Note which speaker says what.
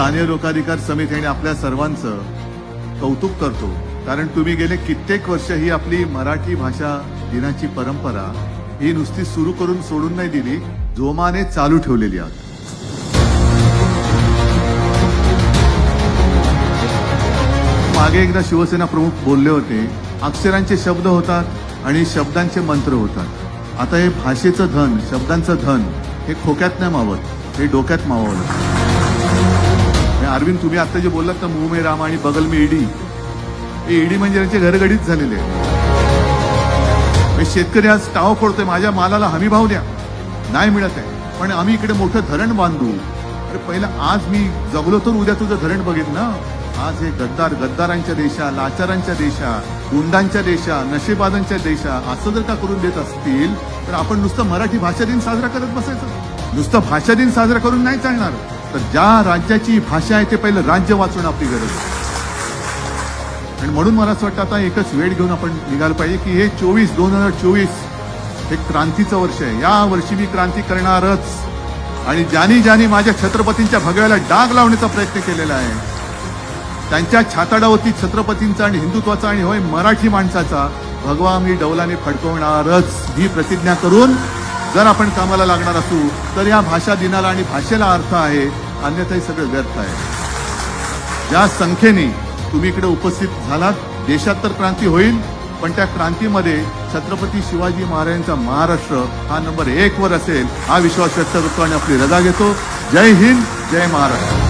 Speaker 1: स्थानीय लोकाधिकार समिती आणि आपल्या सर्वांचं कौतुक करतो. कारण तुम्ही गेले कित्येक वर्ष ही आपली मराठी भाषा दिनाची परंपरा ही नुसती सुरू करून सोडून नाही दिली जोमाने चालू ठेवलेली आहात. मागे एकदा शिवसेना प्रमुख बोलले होते अक्षरांचे शब्द होतात आणि शब्दांचे मंत्र होतात. आता हे भाषेचं धन शब्दांचं धन हे खोक्यात नाही मावत हे डोक्यात मावलं अरविंद तुम्ही आता जे बोललात ना मुंह राम आणि बगल मे ईडी हे ईडी म्हणजे त्यांचे घरगडीच झालेले आहे. शेतकरी आज टाव पडतोय माझ्या मालाला हमी भाव द्या. नाही मिळत आहे. पण आम्ही इकडे मोठं धरण बांधू. अरे पहिलं आज मी जगलो तर उद्या तुझं धरण बघित ना. आज हे गद्दार गद्दारांच्या देशा लाचारांच्या देशा गुंडांच्या देशा नशेबाजांच्या देशा असं जर का करून देत असतील तर आपण नुसतं मराठी भाषा दिन साजरा करत बसायचं. नुसतं भाषा दिन साजरा करून नाही चालणार. तर ज्या राज्याची भाषा आहे ते पहिलं राज्य वाचवणं आपली गरज आहे. आणि म्हणून मला असं वाटतं आता एकच वेळ घेऊन आपण निघालं पाहिजे की हे चोवीस दोन हजार चोवीस हे क्रांतीचं वर्ष आहे. या वर्षी मी क्रांती करणारच. आणि ज्यांनी ज्यांनी माझ्या छत्रपतींच्या भगव्याला डाग लावण्याचा प्रयत्न केलेला आहे त्यांच्या छाताडावरती छत्रपतींचा आणि हिंदुत्वाचा आणि होय मराठी माणसाचा भगवा मी डौलाने फडकवणारच. ही प्रतिज्ञा करून जर आपण कामाला लागणार असू तर या भाषा दिनाला आणि भाषेला अर्थ आहे अन्यथा हे सगळं व्यर्थ आहे. ज्या संख्येने तुम्ही इकडे उपस्थित झालात देशात तर क्रांती होईल पण त्या क्रांतीमध्ये छत्रपती शिवाजी महाराजांचा महाराष्ट्र हा नंबर एक वर असेल हा विश्वास व्यक्त करतो आणि आपली रजा घेतो. जय हिंद जय महाराष्ट्र.